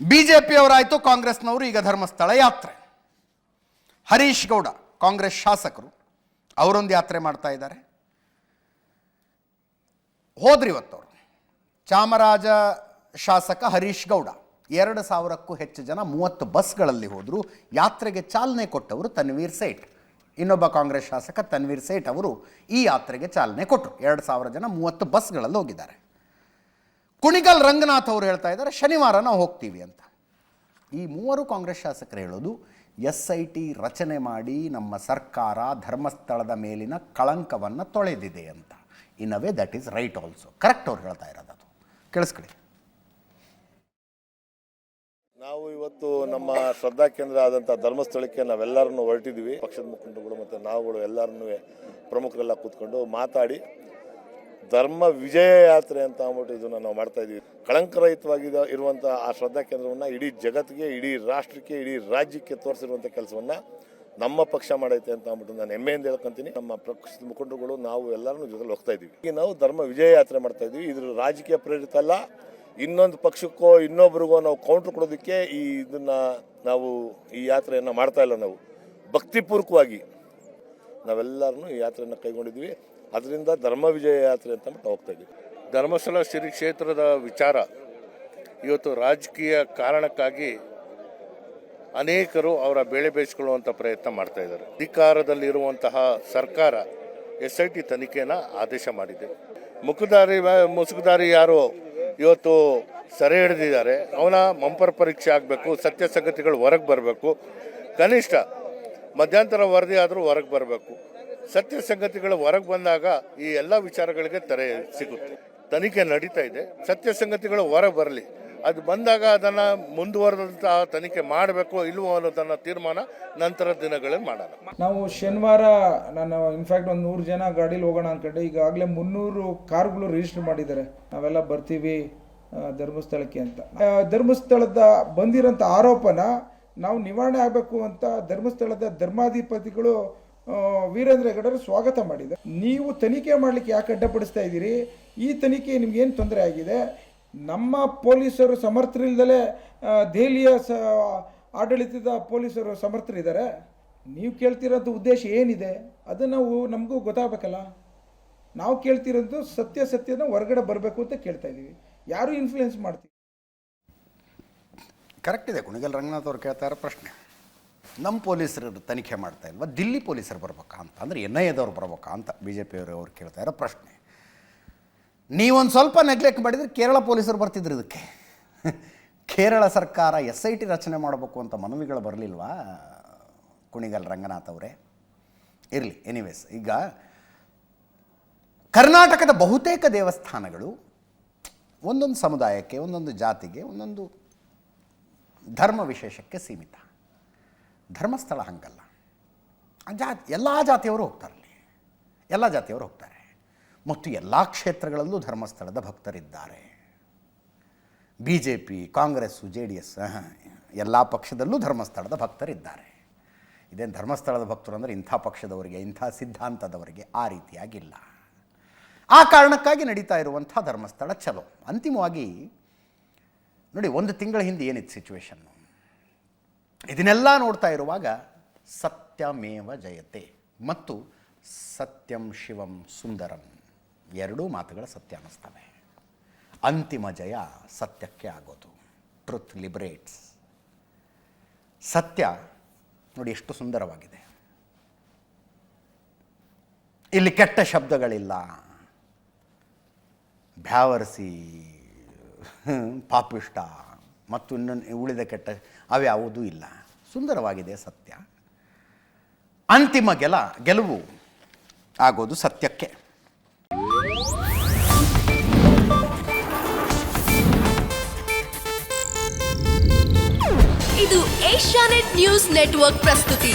B J ಪಿಯವರಾಯಿತು ಕಾಂಗ್ರೆಸ್ನವರು ಈಗ ಧರ್ಮಸ್ಥಳ ಯಾತ್ರೆ. ಹರೀಶ್ ಗೌಡ, ಕಾಂಗ್ರೆಸ್ ಶಾಸಕರು, ಅವರೊಂದು ಯಾತ್ರೆ ಮಾಡ್ತಾ ಇದ್ದಾರೆ. ಹೋದ್ರಿ ಇವತ್ತವರು. ಚಾಮರಾಜ ಶಾಸಕ ಹರೀಶ್ ಗೌಡ, ಎರಡು ಸಾವಿರಕ್ಕೂ ಹೆಚ್ಚು ಜನ ಮೂವತ್ತು ಬಸ್ಗಳಲ್ಲಿ ಹೋದರು. ಯಾತ್ರೆಗೆ ಚಾಲನೆ ಕೊಟ್ಟವರು ತನ್ವೀರ್ ಸೇಠ್. ಇನ್ನೊಬ್ಬ ಕಾಂಗ್ರೆಸ್ ಶಾಸಕ ತನ್ವೀರ್ ಸೇಠ್ ಅವರು ಈ ಯಾತ್ರೆಗೆ ಚಾಲನೆ ಕೊಟ್ಟರು. ಎರಡು ಸಾವಿರ ಜನ ಮೂವತ್ತು ಬಸ್ಗಳಲ್ಲಿ ಹೋಗಿದ್ದಾರೆ. ಕುಣಿಗಲ್ ರಂಗನಾಥ್ ಅವರು ಹೇಳ್ತಾ ಇದ್ದಾರೆ, ಶನಿವಾರ ನಾವು ಹೋಗ್ತೀವಿ ಅಂತ. ಈ ಮೂವರು ಕಾಂಗ್ರೆಸ್ ಶಾಸಕರು ಹೇಳೋದು, ಎಸ್ ಐ ಟಿ ರಚನೆ ಮಾಡಿ ನಮ್ಮ ಸರ್ಕಾರ ಧರ್ಮಸ್ಥಳದ ಮೇಲಿನ ಕಳಂಕವನ್ನು ತೊಳೆದಿದೆ ಅಂತ. In a way that is right also correct ಅವ್ರು ಹೇಳ್ತಾ ಇರೋದು ಅದು. ಕೇಳಿಸ್ಕೊಳ್ಳಿ. ನಾವು ಇವತ್ತು ನಮ್ಮ ಶ್ರದ್ಧಾ ಕೇಂದ್ರ ಆದಂಥ ಧರ್ಮಸ್ಥಳಕ್ಕೆ ನಾವೆಲ್ಲರನ್ನು ಹೊರಟಿದ್ವಿ ಪಕ್ಷದ ಮುಖಂಡರುಗಳು ಮತ್ತು ನಾವುಗಳು ಎಲ್ಲರನ್ನೂ ಪ್ರಮುಖರೆಲ್ಲ ಕೂತ್ಕೊಂಡು ಮಾತಾಡಿ ಧರ್ಮ ವಿಜಯ ಯಾತ್ರೆ ಅಂತ ಅಂದ್ಬಿಟ್ಟು ಇದನ್ನು ನಾವು ಮಾಡ್ತಾ ಇದ್ದೀವಿ ಕಳಂಕರಹಿತವಾಗಿ ಇರುವಂಥ ಆ ಶ್ರದ್ಧಾ ಕೇಂದ್ರವನ್ನು ಇಡೀ ಜಗತ್ತಿಗೆ, ಇಡೀ ರಾಷ್ಟ್ರಕ್ಕೆ, ಇಡೀ ರಾಜ್ಯಕ್ಕೆ ತೋರಿಸಿರುವಂಥ ಕೆಲಸವನ್ನು ನಮ್ಮ ಪಕ್ಷ ಮಾಡೈತೆ ಅಂತ ಅಂದ್ಬಿಟ್ಟು ನಾನು ಹೆಮ್ಮೆಯಿಂದ ಹೇಳ್ಕೊಂತೀನಿ. ನಮ್ಮ ಪಕ್ಷದ ಮುಖಂಡರುಗಳು, ನಾವು ಎಲ್ಲರೂ ಜೊತೆಲಿ ಹೋಗ್ತಾ ಇದೀವಿ. ಈಗ ನಾವು ಧರ್ಮ ವಿಜಯ ಯಾತ್ರೆ ಮಾಡ್ತಾ ಇದೀವಿ. ಇದ್ರ ರಾಜಕೀಯ ಪ್ರೇರಿತ ಅಲ್ಲ. ಇನ್ನೊಂದು ಪಕ್ಷಕ್ಕೋ, ಇನ್ನೊಬ್ರಿಗೋ ನಾವು ಕೌಂಟ್ರ್ ಕೊಡೋದಕ್ಕೆ ಈ ಇದನ್ನ ನಾವು ಈ ಯಾತ್ರೆಯನ್ನು ಮಾಡ್ತಾ ಇಲ್ಲ ನಾವು. ಭಕ್ತಿಪೂರ್ವಕವಾಗಿ ನಾವೆಲ್ಲರೂ ಈ ಯಾತ್ರೆಯನ್ನು ಕೈಗೊಂಡಿದ್ವಿ ಅದರಿಂದ ಧರ್ಮ ವಿಜಯ ಯಾತ್ರೆ ಅಂತ ನಾವು ಹೋಗ್ತಾ ಇದ್ದೀವಿ. ಧರ್ಮಸ್ಥಳ ಶ್ರೀ ಕ್ಷೇತ್ರದ ವಿಚಾರ ಇವತ್ತು ರಾಜಕೀಯ ಕಾರಣಕ್ಕಾಗಿ ಅನೇಕರು ಅವರ ಬೆಳೆ ಬೇಯಿಸಿಕೊಳ್ಳುವಂಥ ಪ್ರಯತ್ನ ಮಾಡ್ತಾ ಇದ್ದಾರೆ. ಅಧಿಕಾರದಲ್ಲಿರುವಂತಹ ಸರ್ಕಾರ ಎಸ್ ಐ ಟಿ ತನಿಖೆನ ಆದೇಶ ಮಾಡಿದೆ. ಮುಖದಾರಿ ಮುಸುಕುದಾರಿ ಯಾರು ಇವತ್ತು ಸೆರೆ ಹಿಡಿದಿದ್ದಾರೆ. ಅವನ ಮಂಪರ್ ಪರೀಕ್ಷೆ ಆಗಬೇಕು ಸತ್ಯ ಸಂಗತಿಗಳು ಹೊರಗೆ ಬರಬೇಕು. ಕನಿಷ್ಠ ಮಧ್ಯಂತರ ವರದಿ ಆದರೂ ಹೊರಗೆ ಬರಬೇಕು. ಸತ್ಯ ಸಂಗತಿಗಳು ಹೊರಗೆ ಬಂದಾಗ ಈ ಎಲ್ಲ ವಿಚಾರಗಳಿಗೆ ತೆರೆ ಸಿಗುತ್ತೆ. ತನಿಖೆ ನಡೀತಾ ಇದೆ. ಸತ್ಯ ಸಂಗತಿಗಳು ಹೊರಗೆ ಬರಲಿ. ಅದು ಬಂದಾಗ ಅದನ್ನು ಮುಂದುವರೆದಂತಹ ತನಿಖೆ ಮಾಡಬೇಕು ಇಲ್ವೋ ಅನ್ನೋದನ್ನ ತೀರ್ಮಾನ ನಂತರ ದಿನಗಳಲ್ಲಿ ಮಾಡೋಣ. ನಾವು ಶನಿವಾರ ನಾನು ಇನ್ಫ್ಯಾಕ್ಟ್ ಒಂದು ನೂರು ಜನ ಗಾಡೀಲಿ ಹೋಗೋಣ ಅಂದ್ಕೊಂಡೆ ಈಗಾಗಲೇ ಮುನ್ನೂರು ಕಾರ್ಗಳು ರಿಜಿಸ್ಟರ್ ಮಾಡಿದ್ದಾರೆ. ನಾವೆಲ್ಲ ಬರ್ತೀವಿ ಧರ್ಮಸ್ಥಳಕ್ಕೆ ಅಂತ. ಧರ್ಮಸ್ಥಳದ ಬಂದಿರೋಂಥ ಆರೋಪನ ನಾವು ನಿವಾರಣೆ ಆಗಬೇಕು ಅಂತ ಧರ್ಮಸ್ಥಳದ ಧರ್ಮಾಧಿಪತಿಗಳು ವೀರೇಂದ್ರ ಹೆಗಡರು ಸ್ವಾಗತ ಮಾಡಿದೆ. ನೀವು ತನಿಖೆ ಮಾಡಲಿಕ್ಕೆ ಯಾಕೆ ಅಡ್ಡಪಡಿಸ್ತಾ ಇದ್ದೀರಿ? ಈ ತನಿಖೆ ನಿಮ್ಗೇನು ತೊಂದರೆ ಆಗಿದೆ? ನಮ್ಮ ಪೊಲೀಸರು ಸಮರ್ಥರಿಲ್ದಲೇ ದೆಹಲಿಯ ಸ, ಆಡಳಿತದ ಪೊಲೀಸರು ಸಮರ್ಥರಿದ್ದಾರೆ. ನೀವು ಕೇಳ್ತಿರೋಂಥ ಉದ್ದೇಶ ಏನಿದೆ? ಅದು ನಾವು, ನಮಗೂ ಗೊತ್ತಾಗಬೇಕಲ್ಲ. ನಾವು ಕೇಳ್ತಿರೋದು ಸತ್ಯ ಸತ್ಯನ ಹೊರಗಡೆ ಬರಬೇಕು ಅಂತ ಕೇಳ್ತಾ ಇದ್ದೀವಿ. ಯಾರು ಇನ್ಫ್ಲುಯೆನ್ಸ್ ಮಾಡ್ತೀವಿ ಕರೆಕ್ಟ್ ಇದೆ. ಕುಣಿಗಲ್ ರಂಗನಾಥ್ ಅವ್ರು ಕೇಳ್ತಾ ಇರೋ ಪ್ರಶ್ನೆ. ನಮ್ಮ ಪೊಲೀಸರು ತನಿಖೆ ಮಾಡ್ತಾ ಇಲ್ವಾ? ದಿಲ್ಲಿ ಪೊಲೀಸರು ಬರ್ಬೇಕಾ ಅಂತ. ಅಂದರೆ ಎನ್ ಐ ಎದವ್ರು ಬರ್ಬೇಕಾ ಅಂತ ಬಿ ಜೆ ಪಿಯವರು ಅವ್ರು ಕೇಳ್ತಾ ಇರೋ ಪ್ರಶ್ನೆ. ನೀವೊಂದು ಸ್ವಲ್ಪ ನೆಗ್ಲೆಕ್ಟ್ ಮಾಡಿದರೆ ಕೇರಳ ಪೊಲೀಸರು ಬರ್ತಿದ್ರು ಇದಕ್ಕೆ. ಕೇರಳ ಸರ್ಕಾರ ಎಸ್ ಐ ಟಿ ರಚನೆ ಮಾಡಬೇಕು ಅಂತ ಮನವಿಗಳು ಬರಲಿಲ್ವಾ? ಕುಣಿಗಲ್ ರಂಗನಾಥ್ ಅವರೇ. ಇರಲಿ ಎನಿವೇಸ್ ಈಗ ಕರ್ನಾಟಕದ ಬಹುತೇಕ ದೇವಸ್ಥಾನಗಳು ಒಂದೊಂದು ಸಮುದಾಯಕ್ಕೆ, ಒಂದೊಂದು ಜಾತಿಗೆ, ಒಂದೊಂದು ಧರ್ಮ ವಿಶೇಷಕ್ಕೆ ಸೀಮಿತ. ಧರ್ಮಸ್ಥಳ ಹಂಗಲ್ಲ. ಜಾತಿ, ಎಲ್ಲ ಜಾತಿಯವರು ಹೋಗ್ತಾರಲ್ಲಿ ಎಲ್ಲ ಜಾತಿಯವರು ಹೋಗ್ತಾರೆ. ಮತ್ತು ಎಲ್ಲ ಕ್ಷೇತ್ರಗಳಲ್ಲೂ ಧರ್ಮಸ್ಥಳದ ಭಕ್ತರಿದ್ದಾರೆ. B J P Congress J D S ಎಲ್ಲ ಪಕ್ಷದಲ್ಲೂ ಧರ್ಮಸ್ಥಳದ ಭಕ್ತರಿದ್ದಾರೆ. ಇದೇನು ಧರ್ಮಸ್ಥಳದ ಭಕ್ತರು ಅಂದರೆ ಇಂಥ ಪಕ್ಷದವರಿಗೆ, ಇಂಥ ಸಿದ್ಧಾಂತದವರಿಗೆ ಆ ರೀತಿಯಾಗಿಲ್ಲ. ಆ ಕಾರಣಕ್ಕಾಗಿ ನಡೀತಾ ಇರುವಂಥ ಧರ್ಮಸ್ಥಳ ಚಲೋ. ಅಂತಿಮವಾಗಿ, ನೋಡಿ, ಒಂದು ತಿಂಗಳ ಹಿಂದೆ ಏನಿತ್ತು ಸಿಚುವೇಶನ್ನು ಇದನ್ನೆಲ್ಲ ನೋಡ್ತಾ ಇರುವಾಗ ಸತ್ಯಮೇವ ಜಯತೆ ಮತ್ತು ಸತ್ಯಂ ಶಿವಂ ಸುಂದರಂ. ಎರಡೂ ಮಾತುಗಳ ಸತ್ಯ ಅನ್ನಿಸ್ತವೆ. ಅಂತಿಮ ಜಯ ಸತ್ಯಕ್ಕೆ ಆಗೋದು. Truth liberates. ಸತ್ಯ ನೋಡಿ ಎಷ್ಟು ಸುಂದರವಾಗಿದೆ. ಇಲ್ಲಿ ಕೆಟ್ಟ ಶಬ್ದಗಳಿಲ್ಲ. ಭ್ಯಾವರ್ಸಿ ಪಾಪಿಷ್ಟ ಮತ್ತು ಇನ್ನೊಂದು ಉಳಿದ ಕೆಟ್ಟ ಅವ್ಯಾವುದೂ ಇಲ್ಲ. ಸುಂದರವಾಗಿದೆ ಸತ್ಯ. ಅಂತಿಮ ಗೆಲ, ಗೆಲುವು ಆಗೋದು ಸತ್ಯಕ್ಕೆ. ಇದು ಏಷ್ಯಾನೆಟ್ ನ್ಯೂಸ್ ನೆಟ್ವರ್ಕ್ ಪ್ರಸ್ತುತಿ.